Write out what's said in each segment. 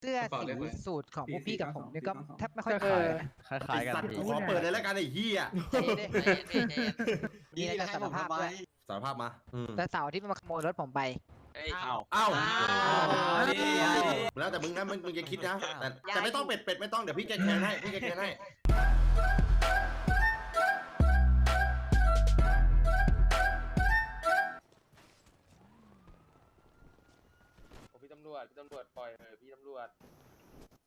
เสื้อกระเป๋าสีเลขอะไรสูตรของพวกพี่กับผมเนี่ยก็สี่สี่แทบไม่ค่อยคขายล้ายนะๆคล้ายๆกันสัตว์พี่กูขอเปิดเลยแล้วกันไอ้เหี้ยใจเย็นดิใจเย็นดิใจเย็นมีอะไรจะสารภาพด้วยสารภาพมาอืมแต่เสาร์ที่มันมาขโมยรถผมไปเอ้าอ้าวแล้วแต่มึงนะมึงมึงจะคิดนะแต่อย่าแต่ไม่ต้องเป็ดเป็ดไม่ต้องเดี๋ยวพี่แกแกนให้พี่แกแกนให้ ตำรวจพี่ตำรวจปล่อยเถอะพี่ตำรวจ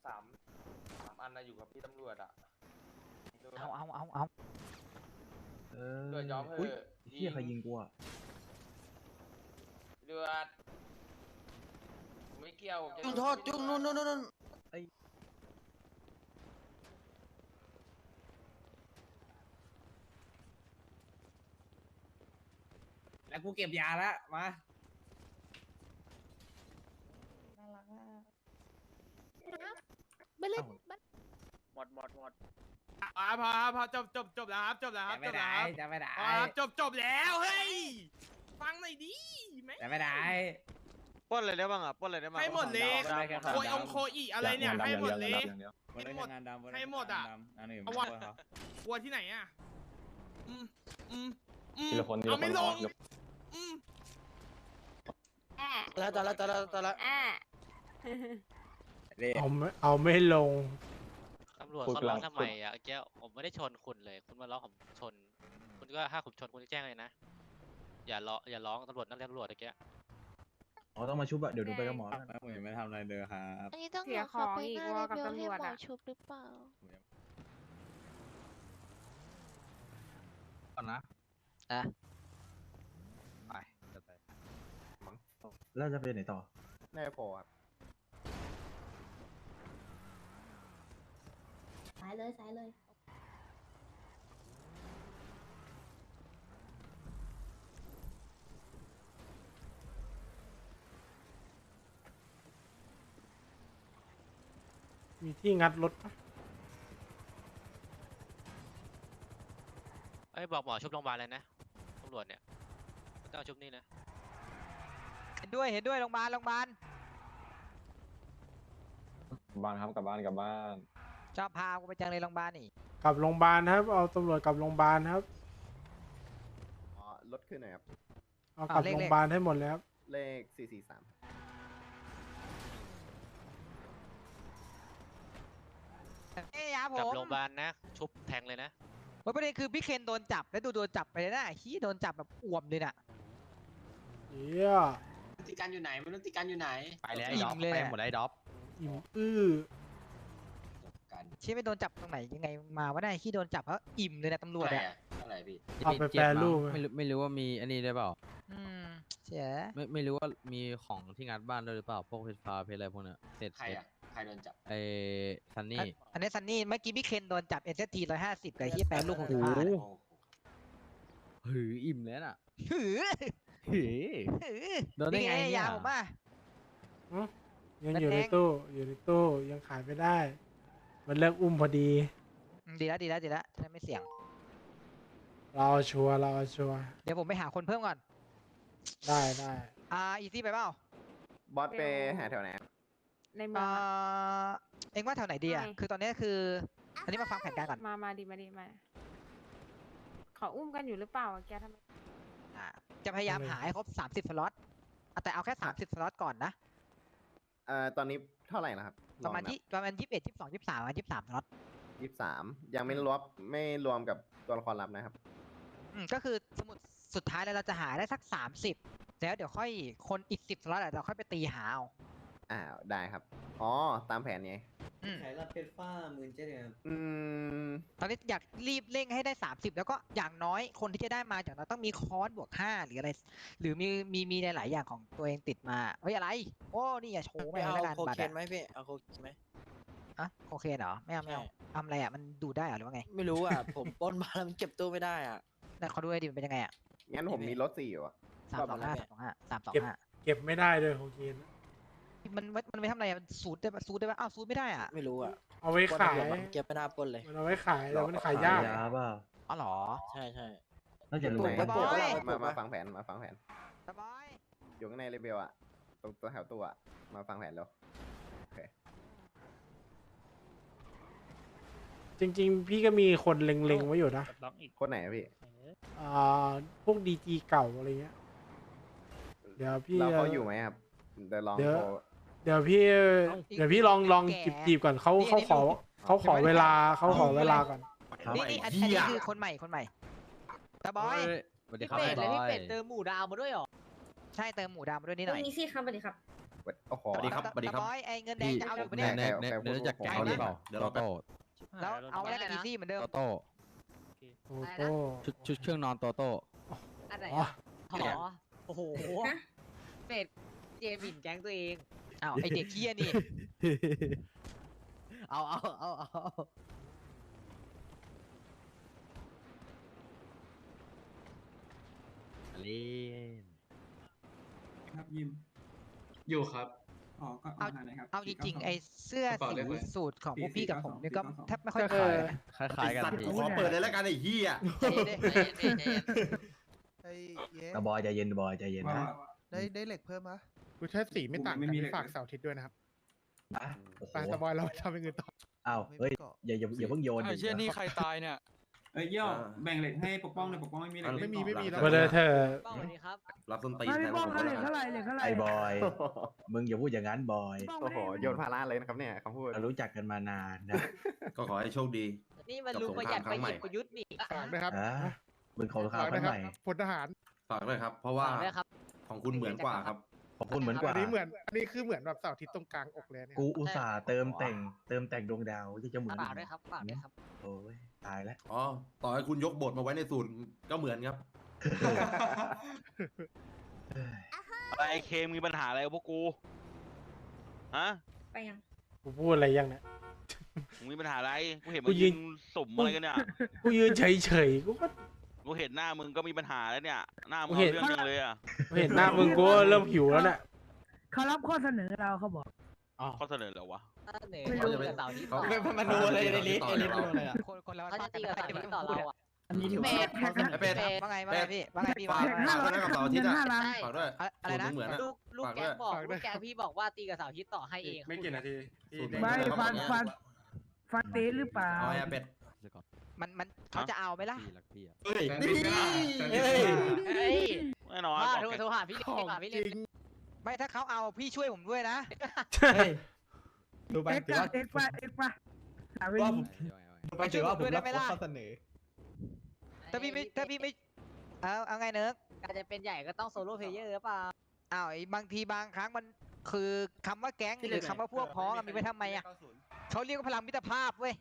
สามสามอันนะอยู่กับพี่ตำรวจอะเอาเอาเอาเอาเอตำรวจยอมเถอุ้ยอะเฮียใครยิงกูอะตำรวจผมไม่เกี่ยวผมจะจุงโทษจุงนู่นนู่นนู่นแล้วกูเก็บยาแล้วมา ไม่เล่นหมดหมดหมดอ่าพอพอจบจบจบแล้วครับจบแล้วคจะรับจไม่บแล้วได้ครับจะไม่ได้พอครับจบจบแล้วเฮ้ยฟังหน่อยดิแม่ง จะไม่ได้ ปล้นอะไรได้บ้างอะปล้นอะไรได้บ้างให้หมดเลย ได้แค่โคยองโคอีอะไรเนี่ยให้หมดเลยวันนี้งานดำวันนี้ให้หมดอะ งานดำงานอื่นเอาไม่วะช่วยเขากลัวที่ไหนอะอืมอืมอืมทีละคนทีละเอาไม่คนลพงออืมแล้วตอนแล้วตอนแล้วตอนแล้ว เรียเอาไม่เอาไม่ลง ตำรวจพูดเขาร้องกลางทำไมอะแก้วผมไม่ได้ชนคุณเลย คุณมาร้องผมชน คุณก็ถ้าผมชนคุณจะแจ้งเลยนะ อย่าร้องอย่าร้องตำรวจนั่นเรียกตำรวจตะเกียอ๋อต้องมาชุบอะเดี๋ยวดูไปกับหมอไม่ผมยังไม่ทำอะไรเลยครับอันนี้ต้องเสียรอเขาไปของอีกหน้าว่าเลกับเวลตำให้รวจหมออะ ชุบหรือเปล่า ก่อนนะอะ ไปจะไปแล้วจะไปไหนต่อ แน่พอครับายเลยสายเลย มีที่งัดรถปะเอ้ยบอกหมอชุบโรงพยาบาลเลยนะตำรวจเนี่ยไม่ต้องเอาชุบนี่นะเห็นด้วยเห็นด้วยโรงพยาบาลโรงพยาบาลบ้านครับกลับบ้านกลับบ้าน ชอบพากูไปจังเลยโรงพยาบาลนี่กลับโรงพยาบาลครับ เอาตำรวจกลับโรงพยาบาลครับ อ๋อลดขึ้นหน่อยครับ เอากลับโรงพยาบาลให้หมดเลยครับ เลขสี่สี่สามเอ้ยยาผกลับมโรงพยาบาลนะ ชุบแทงเลยนะเฮ้ยประเด็นคือพี่เคนโดนจับแล้วดูโดนจับไปเลยนะขี้โดนจับแบบอ่วมเลยน่ะเฮียติการอยู่ไหนไม่รู้ติการอยู่ไหน ไปแล้วอิ่มเลยไปอะหมดแล้วไอ้ด็อปอิ่มอื้อกัน ชี้ไม่โดนจับตรงไหนยังไงมาว่าได้ขี้โดนจับเพราะอิ่มเลยนะตำรวจอะไรอะอะอะไรพี่เอาไปแปรรูป ไม่รู้ไม่รู้ว่ามีอันนี้ด้วยเปล่าอืมเสียไม่ไม่รู้ว่ามีของที่งัดบ้านด้วยหรือเปล่าพวกเพชรฟ้าเพชรอะไรพวกเนี้ยเศษใครอะใครโดนจับไอ้ซันนี่ อันนี้ซันนี่เมื่อกี้พี่เคนโดนจับเอสทีร้อยห้าสิบกับที่แปลลูกของโอ้ผ้าโหเนี่ยโอ้โหหืออิ่มแล้วน่ะหือหือหือโดนได้ไงพี่เคนเนี่ยยาผมอะยังอยู่ในแดงตู้อยู่ในตู้ยังขายไม่ได้ มันเลิกอุ้มพอดี อืมดีแล้วดีแล้วดีแล้วจะได้ไม่เสี่ยง เราเอาชัวร์เราเอาชัวร์เดี๋ยวผมไปหาคนเพิ่มก่อน ได้ได้อ่า อีซี่ไปเปล่าบอสไปหาแถวไหนครับในเมือ่องอะาเอ็งว่าแถวไหนดีอะ ไม่ คือตอนนี้คือ อันนี้มาฟังแผนการก่อนมา มาดีมาดีมาเขาอุ้มกันอยู่หรือเปล่าอะแกทำไมอ่าจะพยายามหาให้ครบสามสิบสล็อตอะแต่เอาแค่สามสิบสล็อตก่อนนะ เอ่อตอนนี้เท่าไหร่นะครับ ประมาณที่ประมาณยี่สิบเอ็ดยี่สิบสองยี่สิบสามยี่สิบสามสล็อตยี่สิบสามยังไม่รวมไม่รวมกับตัวละครลับนะครับ อืมก็คือสมุดสุดท้ายแล้วเราจะหาได้สักสามสิบแล้วเดี๋ยวค่อยคนอีกสิบสล็อตอะเราค่อยไปตีหาเอาอ่าได้ครับ อ๋อ ตามแผนไง อืมขายรับเพชรฟ้าหมื่นเจ็ดครับอืม ตอนนี้อยากรีบเร่งให้ได้สามสิบแล้วก็อย่างน้อยคนที่จะได้มาอย่างน้อยต้องมีคอร์สบวกห้าหรืออะไร หรือมีมีมีหลายๆอย่างของตัวเองติดมาเฮ้ยอะไร โอ้นี่อย่าโชว์ไม่ไม่เอาเอาแล้วกันโคบัตรเคนอะไหมพี่เอาโคเคนไหม อะโอเคเหรอไม่เอาไม่เอาใช่ ทำอะไรอะมันดูได้เหรอหรือว่าไงไม่รู้อะ ผมปล้นมาแล้วมันเก็บตู้ไม่ได้อะแต่เขาดูให้ดีมันเป็นยังไงอะงั้นผมมีรถสี่อยู่อะ สามสองห้าสามสองห้าสามสองเก็บ ห้าเก็บไม่ได้เลยของกิน มันไว้มันไว้ทำอะไรอะสูตรได้ปะสูตรได้ไหมอ้าวสูตรไม่ได้อะไม่รู้อะเอาไว้ขายเก็บไม่น่าปนเลยเอาไว้ขายแต่มันขายยากอ่าอ๋อเหรอ ใช่ใช่น่าจะรวย มันปลูนมามาฟังแผนมาฟังแผน สบาย อยู่ข้างในเลเบลอะตรงตัวแถวตัวอะมาฟังแผนแล้ว จริง ๆ พี่ก็มีคนเล็งๆไว้อยู่นะคนไหนพี่ อ่าพวกดีจีเก่าอะไรเงี้ย เดี๋ยวพี่ เราเขาอยู่ไหมครับเดี๋ยวลองโทร เดี๋ยวพี่ เดี๋ยวพี่ลองลองจีบจีบก่อนเขาเขาขอเขาขอเวลาเขาขอเวลาก่อนนี่นี่อันอันนี้คือคนใหม่คนใหม่ตาบอยเฮ้ยสวัสดีครับพี่เป็ดบอยหมูดาวมาด้วยหรอใช่เติมหมูดาวมาด้วยนิดหน่อยนี่สิครับสวัสดีครับโอ้โหสวัสดีครับสวัสดีครับตาบอยไอ้เงินแดงพี่จะเอาอยู่ปะเนเนี่ยเนเนใครเนรู้จักใครแก๊งนี้เปล่าเดี๋ยวโตเราไปโต้แล้วเอาแรกอีซี่เหมือนเดิมโตโต้โอ้โหชุดชุดเครื่องนอนโตโต้อะไรอ๋อโอ้โหฮะเป็ดเจมินแก๊งตัวเอง อ้าวไอเด็กเคี้ยนี่ เอาเอาเอาเอาเล่นครับยิมอยู่ครับ อ๋อก็เอาหาไหนครับเอาจริงๆ ไอเสื้อกระเป๋าสีเลขอะไรสูตรของพวกพี่กับผมเนี่ยก็สี่สี่แทบไม่ค่อยก็ขาคืยอนะ คล้ายๆกันสัตว์พี่กูขอเปิดเลยแล้วกันไอ้เหี้ยใจเย็นใจเย็นใจเย็นไอ้เย้ตาบอยใจเย็นบอยใจเย็นว่านะ ได้ได้เหล็กเพิ่มมะ กูแค่สีไม่ต่างไม่กันมีเลยฝากเสาร์อาทิตย์ด้วยนะครับอะโอ้โหไปสบอยเราทำเป็นเงินต่ออ้าวเฮ้ยอย่าอย่าอย่าเพิ่งโยนไอ้เชี่ยนี่ใครตายเนี่ย เอ้ยเยี่ยวแบ่งเหล็กให้ปกป้องเลยปกป้องไม่มีเหล็กไม่มีไม่มีแล้แล้ววเลยเธอสวัสดีครับ รับส้นตีนแทนผมเลยไอ้บอย มึงอย่าพูดอย่างนั้นบอยโอ้โหโยนภาระเลยนะครับเนี่ยคำพูด เรารู้จักกันมานานนะก็ขอให้โชคดี นี่มันลุงประหยัดประหยิบประยุทธ์นี่ฝากด้วยครับอะมึงขอข้าฝาวกคด้รั้วยงครับใหม่ พลทหารฝากด้วยครับ เพราะว่า ฝากด้วยครับ ของคุณเหมือนกว่าครับ ขอบคุณเหมือนกว่าอันนี้เหมือนอันนี้คือเหมือนแบบเสาร์อาทิตย์ตรงกลางอกเลยเนี่ยกูอุตส่าห์เติมแต่ง เติมแต่งดวงดาวที่จะเหมือนฝากด้วยครับฝากด้วยครับโอ้ยตายแล้วอ๋อต่อให้คุณยกบทมาไว้ในสูตรก็เหมือนครับไอเคมีปัญหาอะไรกับพวกกูฮะไปยังกูพูดอะไรยังเนี่ยมึงมีปัญหาอะไรกูเห็นกูมึงยืยืนนสุ่มอะไรกันเนี่ยกูยืนเฉยๆกูก็ กูเห็นหน้ามึงก็มีปัญหาแล้วเนี่ย หน้ามึงกูเอาเห็นเรื่องจังเลยอะเห็นหน้ามึงกูก็เริ่มหิวแล้วเนี่ยเขารับข้อเสนอเราเขาบอก ข้อเสนอเหรอวะเขาจะไปเสาร์นี้เขามันดูอะไรในลิสต์ต่ในอลิสต์ต่อดูอะไรอะคนคนละเขาจะตีกับเสาร์นี้ต่อเราอะ อันนี้ดีเป็ดไอ้เป็ด ว่าไงว่าไงพี่ว่าไงพี่ฝาว่ากไงฝากด้วยนะกับเสาร์อาทิตย์อะห้าล้าน ฝากด้วยอะไรนะสูตรเหมือนอะ ลูกลูกฝากแกด้วยบอกฝากด้ลูวยกแกพี่บอกว่าตีกับเสาร์อาทิตย์ต่อให้เอง ไม่กี่นาทีสูตรไม่เหมือนฟักันนฟันฟันเตะหรือเปล่า เอาไอ้เป็ด มันมันเขาจะเอาไหมล่ะพี่รักพี่อะเฮ้ยเฮ้ยเฮ้ยแน่นอนว่าบอกโทรแกโทรหาพี่เล็กของหาพี่จเล็กริงไม่ถ้าเขาเอาพี่ช่วยผมด้วยนะดูไปเอ็กถือซ์ว่าเอ็กซ์ปะเอ็กซ์ปะหาเวลีดูไปถือว่าผมรับข้อเสนอถ้าพี่ไม่ถ้าพี่ไม่เอาเอาไงเนิร์กการจะเป็นใหญ่ก็ต้องโซโล่เพลเยอร์หรือเปล่าอ้าวไอ้บางทีบางครั้งมันคือคำว่าแก๊งหรือคำว่าพวกพ้องอะมีไว้ทำไมอะเขาเรียกว่าพลังมิตรภาพเว้ย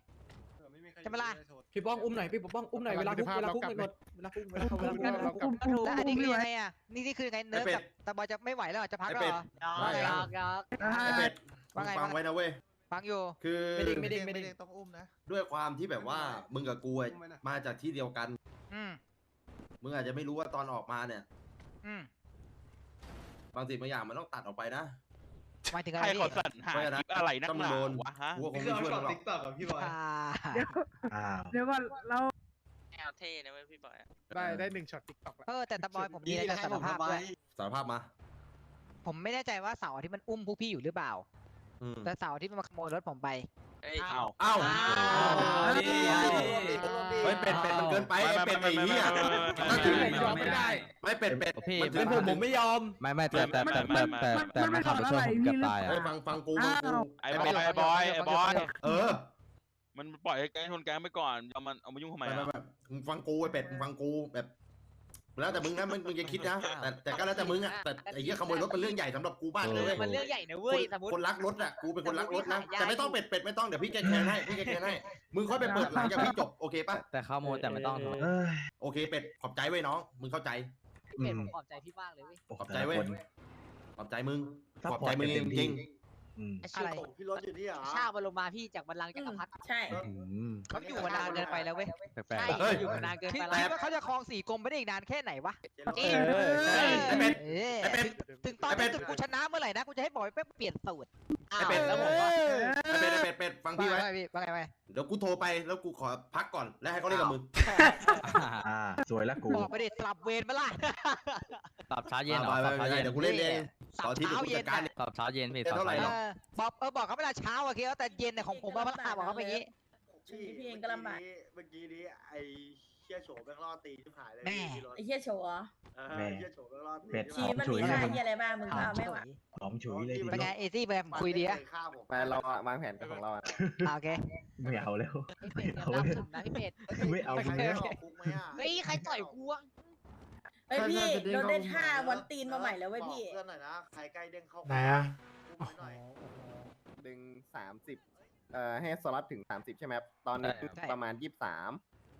ใช่ไหมล่ะ พี่ป้องอุ้มหน่อยพี่ป้องอุ้มหน่อยเวลาคุกเวลาคุกไม่หมดเวลาคุกเวลาคุกเวลาคุกเรากลับอุ้มอุ้มแล้วอันนี้อุ้มคือไม่ไหวยังไงอะนี่นี่คือไงเนิร์กไอ้เป็กัดบตาบอยจะไม่ไหวแล้วเหรอจะพักไอ้แล้วเป็เหดรอไม่ยครัอบกยอกอ่าไอ้เป็ดว่าไงมึงฟังว่าไงไว้นะเว้ยฟังอยู่คือไม่ดิ้งไม่ดิ้งไม่ดิ้งต้องอุ้มนะด้วยความที่แบบว่ามึงกับกูอะมาจากที่เดียวกัน อืมมึงอาจจะไม่รู้ว่าตอนออกมาเนี่ย อืมบางสิ่งบางอย่างมันต้องตัดออกไปนะ หมายถึงอะใคไรรพี่ขอสั่นหาไม่คนะลิปอะไรนักถ้าหมึงนาโดนวะฮะ กูก็คงไม่ช่วยมึงหรอกอ่าเดี๋ยวอ้าวเดี๋ยวว่าเราแนวเท่นะเว้ยพี่บอยได้ได้หนึ่งช็อตติ๊กต็อกแล้ว เออแต่ตาบอยผมมีอะไรจะสารภาพด้วยสารภาพมา ผมไม่แน่ใจว่าเสาร์อาที่มันอุ้มพวกพี่อยู่หรือเปล่า อืมแต่เสาร์อาที่มันมาขโมยรถผมไป เอ้ยอ้าวเอ้านี่เฮ้ยเป็ดเป็ดมันเกินไปไอ้เป็ดไอ้เหี้ยไม่ไม่ไม่ถ้าถึงไม่ไม่ไม่เป็ดเป็ดพี่มันถึเป็นงผมผมไม่ยอม ไม่ไม่แต่แต่แต่แต่แต่แต่มันขับไปชนผมเกือบตายอะเฮ้ยฟังฟังกูฟังกูไอ้บอยไอ้บอยไอ้บอยเออมันปล่อยให้แก๊งชนแก๊งไปก่อนเอามันเอามายุ่งทำไมไม่ไม่อะไม่มึงฟังกูไอ้เป็ดมึงฟังกูแบบ แล้วแต่มึงนะมึงมึงจะคิดนะแต่แต่ก็แล้วแต่มึงอะแต่ไอ้เหี้ยขโมยรถเป็นเรื่องใหญ่สำหรับกูมากเลยเว้ยมันเรื่องใหญ่นะคเว้ยนสมมติ คนรักรถอะกูเป็นคนรักรถนะสมมุติแต่ไม่ต้องเป็ดเป็ดไม่ต้องเดี๋ยวพี่แกแคนให้พี่แกแคนให้มึงค่อยไปเปิดหลังจากพี่จบโอเคป่ะแต่เข้าโมดแต่ไม่ต้องโทษเอ้ยโอเคเป็ดขอบใจไว้ยน้องมึงเข้าใจเป็นผมขอบใจพี่มากเลยเว้ยขอบใจเว้ยแต่ละคนขอบใจมึงซัพขอบพอใจร์ตมึกังนจเต็มริที่งอืมอะไรพี่รถอยู่นี่เหรอชาบรมมาพี่จากบัลลังก์จักรพรรดิใช่ อืมเขาอยู่มานานเกินไปแล้วเว้ยแปลกใช่ๆเฮ้ย อยู่มานานเกินไปแล้วคิดว่าเขาจะครองสี่กรมไปได้อีกนานแค่ไหนวะเออใช่ไอ้เป็ด เอ้ยไอ้เป็ด ถึงตอนไอ้เป็นี้ด ถึงกูชนะเมื่อไหร่นะกูจะให้บอยเป๊ะเปลี่ยนสูตรอ้า ไอ้วเป็ดแล้วผมว่าไอ้เป็ดไอ้เป็ดเป็ดฟังพี่ไว้ว่าไงพี่ว่าไงว่าไงเดี๋ยวกูโทรไปแล้วกูขอพักก่อนแล้วให้เขาเล่นกับมึงอ่าสวยแล้วกูบอกไปเด็ดสลับเวรมาล่ะตอบเช้าเย็นเหรอไปตอบไปเช้าไปเย็นเดี๋ยวกูเล่นเองสับต่อที่เดี๋ยวกูเช้าเย็จันดการน่ะเองตอบเช้าเย็นพี่เท่าตอบไหร่เช้าเอเย็นอบอกเออบอกเขาเวลาเช้าโอเคแต่เย็นเนี่ยของผมมาเวลาบอกเขาไปอย่างงี้ช่วงนี้พี่เองก็ลำบากเมื่อกี้นี้ไอ้ เชี่ยโฉมแม่งล่อตีชิบหายเลยแม่ไอ้เหี้ยโชว์เหรอเชี่ยโฉมแม่งล่อตีชีวิตมันมีค่าเหี้ยอะไรบ้างมึงก็เอาไม่ไหวหอมฉุยเลยเป็นไงเอซี่แบบคุยดีอะไปเราวางแผนของเราอะอะโอเคไม่เอาแล้ว พี่เป็ดเดี๋ยวรับสุดนะพี่เป็ด ไม่เอาใครแล้ว ออกคุกไหมอะเฮ้ย ใครต่อยกูอะเฮ้ยพี่เราได้ท่าวันตีนมาใหม่แล้วเว้ยพี่ บอกเพื่อนหน่อยนะใครใกล้เด้งเข้าไหนอะอุ้มไว้หน่อย ดึงสามสิบเอ่อให้สล็อตถึงสามสิบใช่ไหมครับตอนนี้ใช่ ประมาณยี่สิบสาม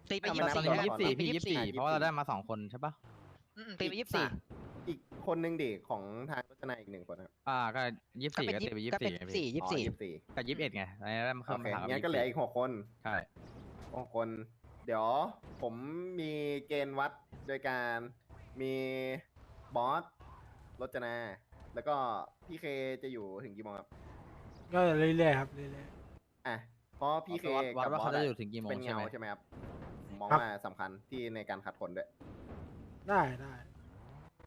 ตีไปไม่ยี่นับสิบตอนสี่นี้ก่ยี่สิบสี่พี่ยี่สิบสี่24เพราะว่าเราได้มาสองคนใช่ปะอืมตีไปยี่สิบสี่อีกคนหนึ่งดิของทางรจนาอีกหนึ่งคนครับอ่าก็ยี่สิบก็สี่เป็นก็ยี่ตีไปยี่ก็สิบเป็นสี่ยี่สิบสี่ยี่สิบสี่สี่กับยี่สิบเอ็ดไงอันนี้ได้มาโอเพิ่มเคมาถามงั้นก็เหลืออีกหกคนใช่หกคน เดี๋ยวผมมีเกณฑ์วัดโดยการมีบอสรจนา แล้วก็พี่เคจะอยู่ถึงกี่โมงครับ ก็เรื่อยๆครับเรื่อยอะเพราะพี่เควัดวักัดบว่าบอเขาสจะอะอยู่ถึงกี่โมงเป็นใช่เงาไหมใช่ไหมครับผ มมองครับ ว่าสำคัญที่ในการขัดผลด้วยๆได้ได้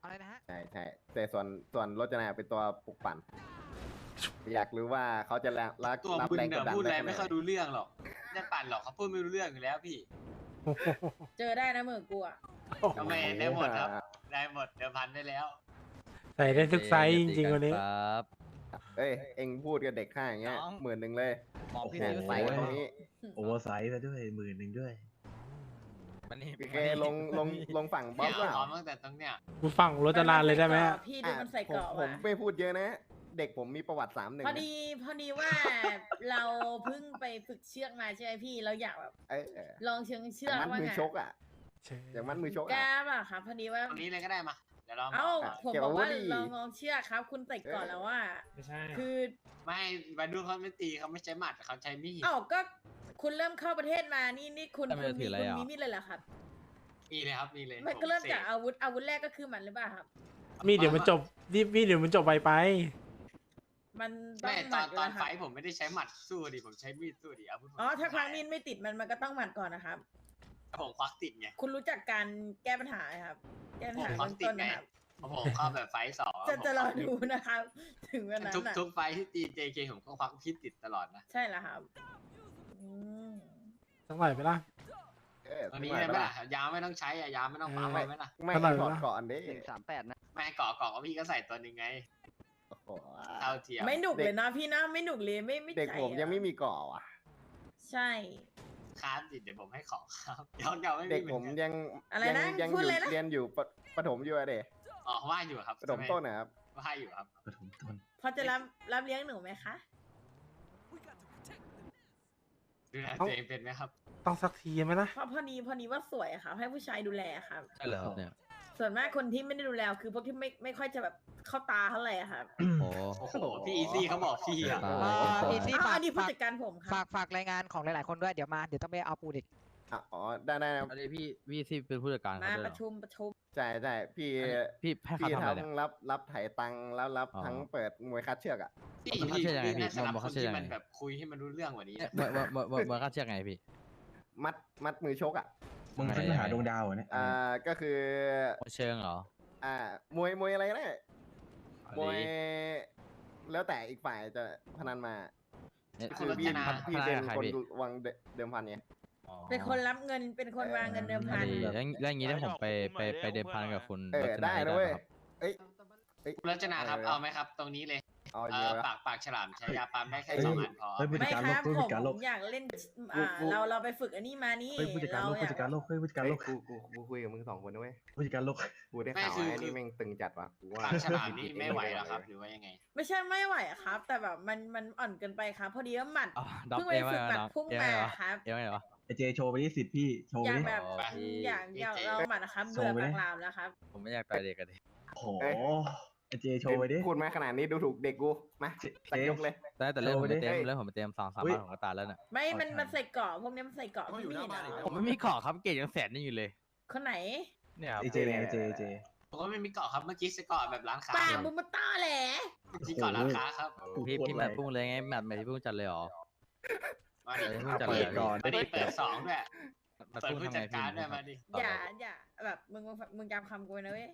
อะไรนะฮะ ใช่ใช่แต่ส่วนส่วนรจนาเป็นตัวปลุกปั่น อยากรู้ว่าเขาจะรับรับตัวรับมึงแรงกเนี่ยดดันพูดอะไรด้ไม่ขค่นาอยดหนรู้เรื่องหรอกจะปั่นหรอกเขาพูดไม่รู้เรื่องอยู่แล้วพี่ เจอได้นะมือกูอะทำไมได้หมดครับ ได้หมดเดิมพันได้แล้ว ใส่ได้ทุกไซส์จริงๆวันนี้ ครับเอ้ยเอ็งพูดกับเด็กข้างอย่างเงี้ยน้อง หมื่นหนึ่งเลยมองพี่เนี่ยซิวใส่ใส่ตรงนี้ โอเวอร์ไซส์ซะด้วยหมื่นหนึ่งด้วย มันนี่พี่เคลงลงลงฝั่งบอเนี่สยเปล่าพร้อมตั้งแต่ตรงเนี้ยกูฟังรถนานเลยได้ไหมนอะใส่กรอบพี่ดูมันใส่ผเกมรอบผมอะไม่พูดเยอะนะ เด็กผมมีประวัติสามหนึ่งพอดีพอดีว่าเราเพิ่งไปฝึกเชือกมาใช่ไหมพี่เราอยากแบบเอ้ยเออลองเชิงเชือกมัดว่ามือไงชกอะใช่อย่างมัดมือชกกอะล้าเปล่ะครับพอดีว่าตรงนี้เลยก็ได้มาเดี๋ยวเราเอ้าอะผมเก็บบอกว่าอาวุธดิลองลองเชือกครับ คุณเตะก่อนแล้วว่าไม่ใช่คือไม่บาดูเขาไม่ตีเขาไม่ใช้หมัดเขาใช้มีดเอ้าก็ คุณเริ่มเข้าประเทศมานี่นี่คุณแล้วมันคุณจะถืมีออะไรคุณอะ มีมีดเลยเหรอครับ มีเลยครับมีเลยมันผก็เริ่มสจากอาวุธอาวุธแรกก็คือหมันหรือเปล่าครับ มีเดี๋ยวมันจบนี่มีเดี๋ยวมันจบไปไป มันต้อไม่งหตมัอดนอยู่ตอนแล้วคไฟรับท์ผมไม่ได้ใช้หมัดสู้ดิผมใช้มีดสู้ดิอาวุธผมอ๋อถ้าครั้งมีดไม่ติดมันมันก็ต้องหมัดก่อนนะครับผมควักติดไง คุณรู้จักการแก้ปัญหาไหมครับ แก้ปัญหาผมควัเบื้กองติดต้นไงนะครับเพราะผมเข้าแบบไฟท์สองจะจะรอผมดูนะครับ ถึงวันนั้นทุกน่ะทุกไฟท์ที่ตี JK ผมก็ควักพิษติดตลอดนะ ใช่แล้วครับอืม สักหน่อยไปละเออตอนนี้ทำไมเลยไหมล่ะล่ะยาไม่ต้องใช้อะยาไม่ต้องปั๊มเออไว้ไหมล่ะไม่เท่าไหร่ถอดวะก่อนดิหนึ่งสามแปดนะไม่เกาะเกาะก็พี่ก็ใส่ตัวหนึ่งไงโอ้โหเท่าเทียมไม่หนุกเลยนะพี่นะไม่หนุกเลยไม่ไม่เด็กใจผมอะยังไม่มีก่อว่ะ ใช่ ครับดิเดี๋ยวผมให้ของครับเดี๋ยวเดี๋ยวไม่มีเด็กหผมอนนยังอะไรยันะยังพูอดยู่เลยนะ เรียนอยู่ปปฐมอยู่อะเด็อ๋อว่าอยู่ครับปฐมต้นนะครับว่าอยู่ครับ ปฐมต้นพอจะรับรับเลี้ยงหนูไหมคะ ดูแลเอ้าตัวเองเป็นไหมครับ ต้องสักทีไหมนะเพราะพอดีพอดีว่าสวยอะค่ะ ให้ผู้ชายดูแลครับใช่เหรอครับเนี่ยส่วนมากคนที่ไม่ได้ดูแลคือพวกที่ไม่ไม่ค่อยจะแบบเข้าตาเท่าไหร่อะครับโอ้ โอ้โห พี่อีซี่เขาบอกพี่อะตาอ่ายอีซี่อ้าวฝาก อันนี้ผู้ฝากจัดการผมคฝารับกฝากรายงานของหลาย ๆ คนด้วย เดี๋ยวมา เดี๋ยวต้องไปเอาปูดิก อะอ๋อได้ได้นะอันนี้พี่พี่ที่เป็นผู้จัดการมาเขาด้วยปเหรระอ ชุมประชุมใช่ใช่พี่อันนี้ พี่ให้เขาพี่ทำอะไรเนี่ย ทั้งรับรับไถ่ตังค์แล้วรับอ๋อ ทั้งเปิดมวยคัดเชือกอะ พี่เขาพี่เชื่อยังไงพี่พี่น่าจะรับบอกคเขานเชื่อที่ยังไงมันแบบคุยให้มันรู้เรื่องกว่านี้เอ๊ะเมื่อเมื่อเมื่อเมื่อเมื่อค่าเชือกไงพี่ มัดมัดมือชกอะมึงยังไงขึ้นไปหาดวงดาวเหรอเนี่ยอ่าก็คือเชิงเหรออ่ามวยมวยอะไรก็ได้อันมวยนี้แล้วแต่อีกฝ่ายจะพนันมา เนี่ยคือพี่พัฒพี่นาเป็นกับใครคนพี่วางเดิมพันไงอ๋อ เป็นคนรับเงินเป็นคนวางเงินเดิมอัพันนนี้แล้วแล้วอย่างนี้ถ้าผมไปไปไปเดิมพันกับคุณเออรจได้นานะเว้ยหมครับเอ้ยเอ้ยคุณรัชนาครับ เอาไหมครับ ตรงนี้เลยเอาเอเยออะปากปากฉลามใช้ยาปั๊มได้แค่เอ้ยสองอันพอ เฮ้ยผู้จัไม่ดการคโลกรับเฮ้ยผผู้จัดการโลมกอยากเล่นอ่าเราเราไปฝึกอันนี้มานี่เฮ้ยผู้จัดการโลกอผู้ยาจัดการโลกเฮ้ยผู้จัดการโลกกูกูกูคุยกับมึงสองคนนะเว้ยผู้จัดการโลก กูได้ข่าวไอ้นี่แม่งตึงจัดว่ะกูว่าปากฉลามนี่ไม่ไหวเหรอครับ หรือว่ายังไง ไม่ใช่ไม่ไหวอะครับ แต่แบบมันมันอ่อนเกินไปครับ พอดีว่าหมัดอ๋อด็อกเพิ่งไปเอวฝึกไงหมัดด็อกพุ่งเอวมาไงวะครับ เอวไงวะ ไอเจโชว์ไปที่สิทธิ์พี่โชว์อไปยากดิ แบบอ๋ออยากอยากพี่เราหมัดนะครับส่เบื่งอไปปาดิกรามแล้วครับ ผมไม่อยากต่อยเด็กกันดิโอ้โหไอเจโชว์ไปดิ พูดมาขนาดนี้ดูถูกเด็กกูมาตัดยกเลย ได้แต่เล่นผมไปเต็มเฮ้ยเล่นผมไปเต็มสองสามเฮ้ยบาทผมก็ตายแล้วเนี่ยไม่ มันขอทานมันใส่เกราะพวกนี้มันใส่เกราะเขาอยู่พี่หไม่น้าเห็นบ้านเหรอีกอผมไม่มีเกาะครับเกรดยังแสนนึงอยู่เลย คนไหนเนี่ยครับไอเจไงไอเจไอเจผมก็ไม่มีเกาะครับเมื่อกี้สเกาะแบบร้านค้าป้าบุมมาต้าแหละ ที่เกาะร้านค้าครับ พี่พี่แมทพุ่งเลยไงแมทแมทพี่พุ่งจัดเลยเหรอ มาดิเดี๋ยวเพิ่งจัดเปิเลยดก่ก่ออนนมาดิเปิดสองด้วยแมทเปิดพุ่งผู้ทำไงจัดพี่การด้วยมาดิอย่าอย่าแบบมึงมึงมึงจำคำกูไว้นะเว้ย